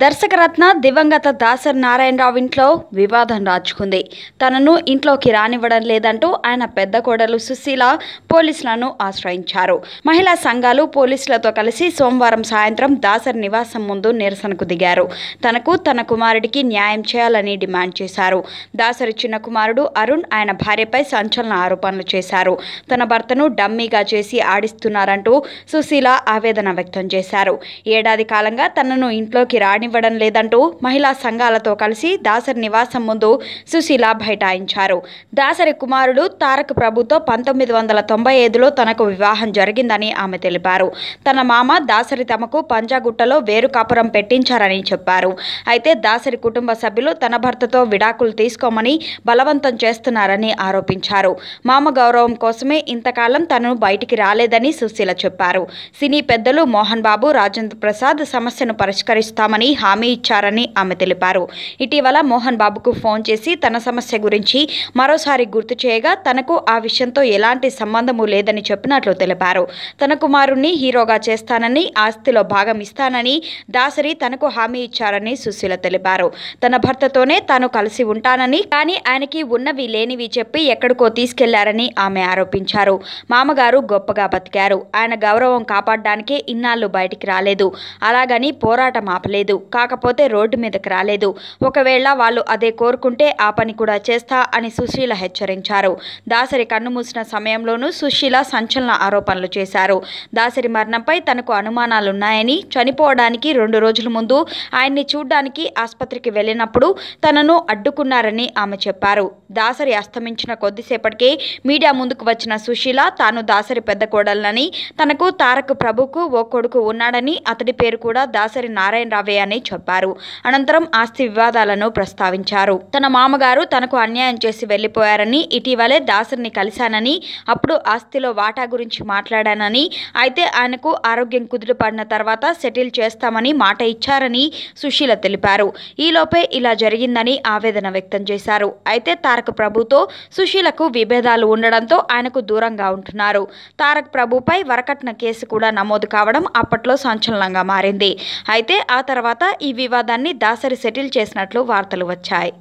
దర్శకరత్న దివంగత దాసరి నారాయణరావు ఇంట్లో వివాదం రాజుకుంది తనను ఇంట్లోకి రానివ్వడం లేదంటూ ఆయన పెద్ద కోడలు సుశీల పోలీసులను ఆశ్రయించారు. మహిళా సంఘాలు పోలీసులతో కలిసి సోమవారం సాయంత్రం దాసర్ నివాసం ముందు నిరసనకు దిగారు. తనకు తన కుమారుడికి న్యాయం చేయాలని డిమాండ్ చేశారు. దాసరి చిన్న కుమారుడు అరుణ్ ఆయన భార్యపై సంచలన ఆరోపణలు చేశారు. తన భర్తను డమ్మీగా చేసి ఆడిస్తున్నారంటూ సుశీల ఆవేదన వ్యక్తం చేశారు. ఏడాది కాలంగా తనను ఇంట్లోకి రానివ్వడం లేదంటూ మహిళా సంఘాలతో కలిసి దాసరి నివాసం ముందు సుశీల బైఠాయించారు. దాసరి కుమారుడు తారక్ ప్రభుతో పంతొమ్మిది వందల తొంభై ఐదులో తనకు వివాహం జరిగిందని ఆమె తెలిపారు. తన మామ దాసరి తమకు పంజాగుట్టలో వేరు కాపురం పెట్టించారని చెప్పారు. అయితే దాసరి కుటుంబ సభ్యులు తన భర్తతో విడాకులు తీసుకోమని బలవంతం చేస్తున్నారని ఆరోపించారు. మామ గౌరవం కోసమే ఇంతకాలం తను బయటికి రాలేదని సుశీల చెప్పారు. సినీ పెద్దలు మోహన్ బాబు రాజేంద్ర ప్రసాద్ సమస్యను పరిష్కరిస్తామని హామీ ఇచ్చారని ఆమె తెలిపారు. ఇటీవల మోహన్ బాబుకు ఫోన్ చేసి తన సమస్య గురించి మరోసారి గుర్తు చేయగా తనకు ఆ విషయంతో ఎలాంటి సంబంధము లేదని చెప్పినట్లు తెలిపారు. తన కుమారుణ్ణి హీరోగా చేస్తానని ఆస్తిలో భాగం ఇస్తానని దాసరి తనకు హామీ ఇచ్చారని సుశీల తెలిపారు. తన భర్తతోనే తాను కలిసి ఉంటానని కానీ ఆయనకి ఉన్నవి లేనివి చెప్పి ఎక్కడికో తీసుకెళ్ళారని ఆమె ఆరోపించారు. మామగారు గొప్పగా బతికారు. ఆయన గౌరవం కాపాడడానికే ఇన్నాళ్ళు బయటికి రాలేదు. అలాగని పోరాటం ఆపలేదు. కాకపోతే రోడ్డు మీదకి రాలేదు. ఒకవేళ వాళ్ళు అదే కోరుకుంటే ఆ పని కూడా చేస్తా అని సుశీల హెచ్చరించారు. దాసరి కన్ను మూసిన సమయంలోనూ సుశీల సంచలన ఆరోపణలు చేశారు. దాసరి మరణంపై తనకు అనుమానాలున్నాయని చనిపోవడానికి రెండు రోజుల ముందు ఆయన్ని చూడ్డానికి ఆసుపత్రికి వెళ్ళినప్పుడు తనను అడ్డుకున్నారని ఆమె చెప్పారు. దాసరి అస్తమించిన కొద్దిసేపటికే మీడియా ముందుకు వచ్చిన సుశీల తాను దాసరి పెద్ద కోడలనని తనకు తారక్ ప్రభుకు ఓ కొడుకు ఉన్నాడని అతడి పేరు కూడా దాసరి నారాయణరావే అని చెప్పారు. అనంతరం ఆస్తి వివాదాలను ప్రస్తావించారు. తన మామగారు తనకు అన్యాయం చేసి వెళ్ళిపోయారని ఇటీవలే దాసరిని కలిశానని అప్పుడు ఆస్తిలో వాటా గురించి మాట్లాడానని అయితే ఆయనకు ఆరోగ్యం కుదుటపడిన తర్వాత సెటిల్ చేస్తామని మాట ఇచ్చారని సుశీల తెలిపారు. ఈలోపే ఇలా జరిగిందని ఆవేదన వ్యక్తం చేశారు. అయితే తారక్ ప్రభుతో సుశీలకు విభేదాలు ఉండడంతో ఆయనకు దూరంగా ఉంటున్నారు. తారక్ ప్రభుపై వరకట్న కేసు కూడా నమోదు కావడం అప్పట్లో సంచలనంగా మారింది. అయితే ఆ తర్వాత తర్వాత ఈ వివాదాన్ని దాసరి సెటిల్ చేసినట్లు వార్తలు వచ్చాయి.